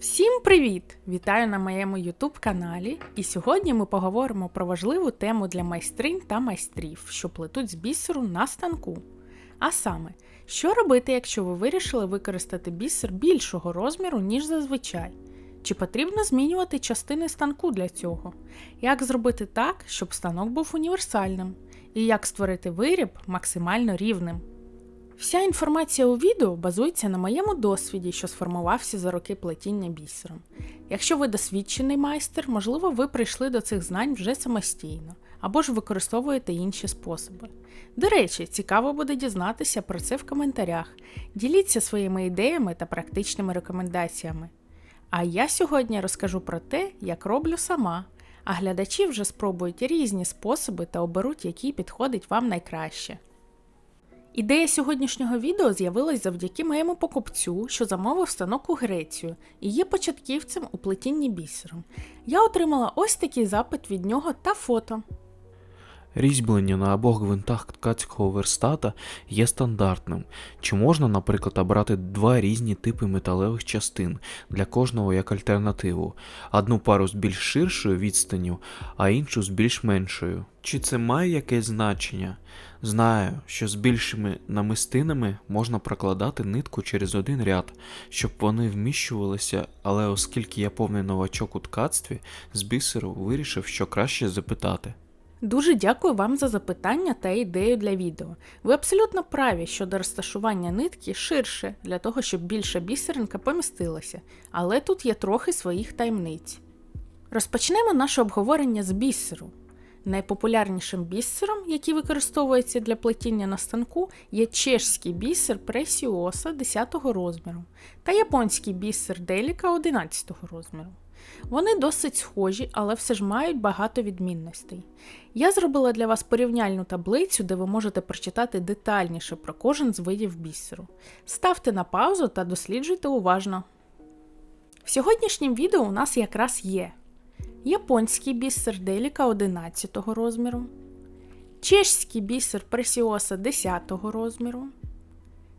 Всім привіт! Вітаю на моєму YouTube каналі. І сьогодні ми поговоримо про важливу тему для майстринь та майстрів, що плетуть з бісеру на станку. А саме, що робити, якщо ви вирішили використати бісер більшого розміру, ніж зазвичай? Чи потрібно змінювати частини станку для цього? Як зробити так, щоб станок був універсальним? І як створити виріб максимально рівним? Вся інформація у відео базується на моєму досвіді, що сформувався за роки плетіння бісером. Якщо ви досвідчений майстер, можливо, ви прийшли до цих знань вже самостійно, або ж використовуєте інші способи. До речі, цікаво буде дізнатися про це в коментарях. Діліться своїми ідеями та практичними рекомендаціями. А я сьогодні розкажу про те, як роблю сама, а глядачі вже спробують різні способи та оберуть, який підходить вам найкраще. Ідея сьогоднішнього відео з'явилась завдяки моєму покупцю, що замовив станок у Грецію і є початківцем у плетінні бісером. Я отримала ось такий запит від нього та фото. Різьблення на обох гвинтах ткацького верстата є стандартним. Чи можна, наприклад, обрати два різні типи металевих частин для кожного як альтернативу, одну пару з більш ширшою відстанню, а іншу з більш меншою? Чи це має якесь значення? Знаю, що з більшими намистинами можна прокладати нитку через один ряд, щоб вони вміщувалися, але оскільки я повний новачок у ткацтві, з бісеру вирішив, що краще запитати. Дуже дякую вам за запитання та ідею для відео. Ви абсолютно праві щодо розташування нитки ширше, для того, щоб більша бісеринка помістилася, але тут є трохи своїх таємниць. Розпочнемо наше обговорення з бісеру. Найпопулярнішим бісером, який використовується для плетіння на станку, є чешський бісер Пресіоса 10 розміру та японський бісер Деліка 11 розміру. Вони досить схожі, але все ж мають багато відмінностей. Я зробила для вас порівняльну таблицю, де ви можете прочитати детальніше про кожен з видів бісеру. Ставте на паузу та досліджуйте уважно. В сьогоднішнім відео у нас якраз є японський бісер Деліка 11 розміру, чешський бісер Пресіоса 10 розміру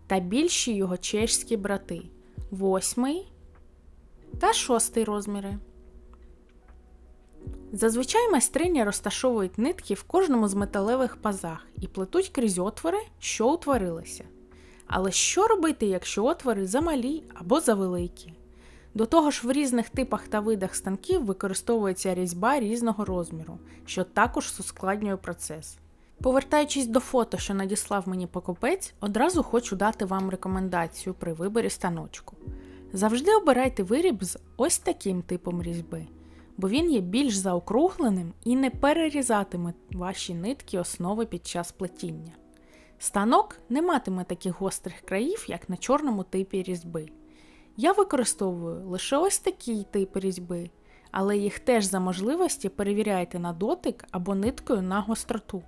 та більші його чешські брати 8 та 6 розміри. Зазвичай майстрині розташовують нитки в кожному з металевих пазах і плетуть крізь отвори, що утворилися. Але що робити, якщо отвори замалі або завеликі? До того ж, в різних типах та видах станків використовується різьба різного розміру, що також ускладнює процес. Повертаючись до фото, що надіслав мені покупець, одразу хочу дати вам рекомендацію при виборі станочку. Завжди обирайте виріб з ось таким типом різьби, бо він є більш заокругленим і не перерізатиме ваші нитки основи під час плетіння. Станок не матиме таких гострих країв, як на чорному типі різьби. Я використовую лише ось такий тип різьби, але їх теж за можливості перевіряйте на дотик або ниткою на гостроту.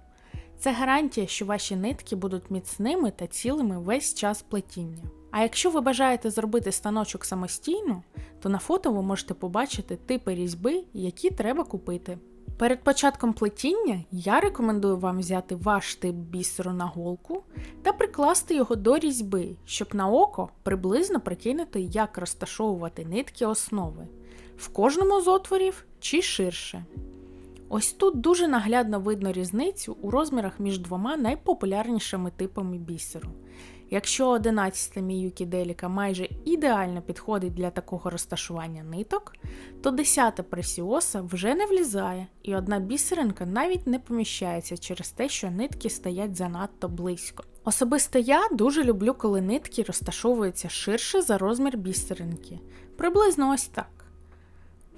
Це гарантія, що ваші нитки будуть міцними та цілими весь час плетіння. А якщо ви бажаєте зробити станочок самостійно, то на фото ви можете побачити типи різьби, які треба купити. Перед початком плетіння я рекомендую вам взяти ваш тип бісеру на голку та прикласти його до різьби, щоб на око приблизно прикинути, як розташовувати нитки основи в кожному з отворів чи ширше. Ось тут дуже наглядно видно різницю у розмірах між двома найпопулярнішими типами бісеру. Якщо 11 Міюкі Деліка майже ідеально підходить для такого розташування ниток, то 10 Пресіоса вже не влізає, і одна бісеринка навіть не поміщається через те, що нитки стоять занадто близько. Особисто я дуже люблю, коли нитки розташовуються ширше за розмір бісеринки, приблизно ось так.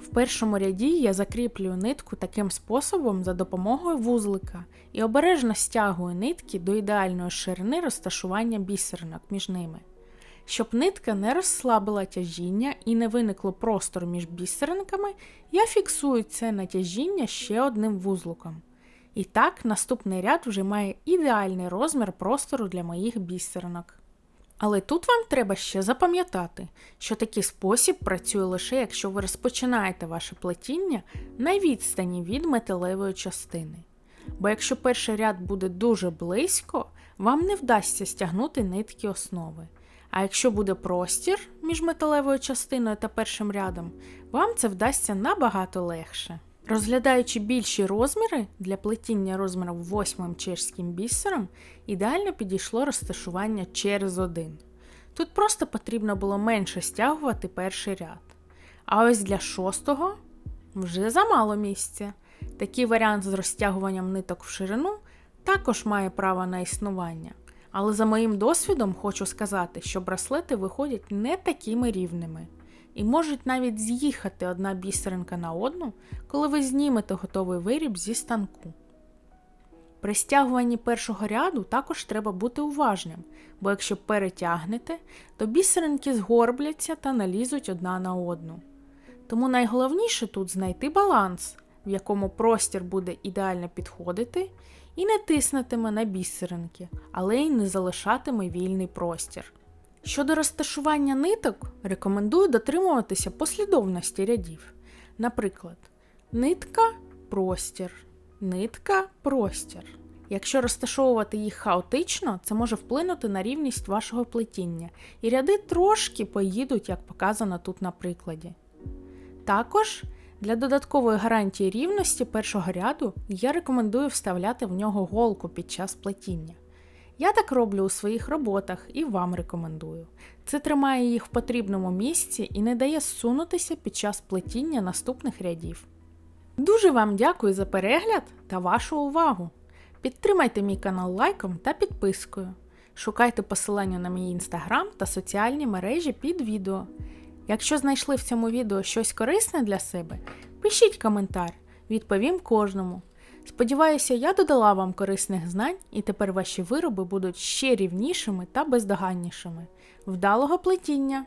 В першому ряді я закріплюю нитку таким способом за допомогою вузлика і обережно стягую нитки до ідеальної ширини розташування бісеринок між ними. Щоб нитка не розслабила тяжіння і не виникло простору між бісеринками, я фіксую це натяжіння ще одним вузликом. І так, наступний ряд вже має ідеальний розмір простору для моїх бісеринок. Але тут вам треба ще запам'ятати, що такий спосіб працює лише якщо ви розпочинаєте ваше плетіння на відстані від металевої частини. Бо якщо перший ряд буде дуже близько, вам не вдасться стягнути нитки основи. А якщо буде простір між металевою частиною та першим рядом, вам це вдасться набагато легше. Розглядаючи більші розміри для плетіння розміром восьмим чешським бісером, ідеально підійшло розташування через один. Тут просто потрібно було менше стягувати перший ряд. А ось для шостого вже замало місця. Такий варіант з розтягуванням ниток в ширину також має право на існування. Але за моїм досвідом хочу сказати, що браслети виходять не такими рівними і можуть навіть з'їхати одна бісеринка на одну, коли ви знімете готовий виріб зі станку. При стягуванні першого ряду також треба бути уважним, бо якщо перетягнете, то бісеринки згорбляться та налізуть одна на одну. Тому найголовніше тут знайти баланс, в якому простір буде ідеально підходити і не тиснетиме на бісеринки, але й не залишатиме вільний простір. Щодо розташування ниток, рекомендую дотримуватися послідовності рядів. Наприклад, нитка простір, нитка простір. Якщо розташовувати їх хаотично, це може вплинути на рівність вашого плетіння, і ряди трошки поїдуть, як показано тут на прикладі. Також для додаткової гарантії рівності першого ряду я рекомендую вставляти в нього голку під час плетіння. Я так роблю у своїх роботах і вам рекомендую. Це тримає їх в потрібному місці і не дає зсунутися під час плетіння наступних рядів. Дуже вам дякую за перегляд та вашу увагу! Підтримайте мій канал лайком та підпискою. Шукайте посилання на мій інстаграм та соціальні мережі під відео. Якщо знайшли в цьому відео щось корисне для себе, пишіть коментар, відповім кожному. Сподіваюся, я додала вам корисних знань, і тепер ваші вироби будуть ще рівнішими та бездоганнішими. Вдалого плетіння!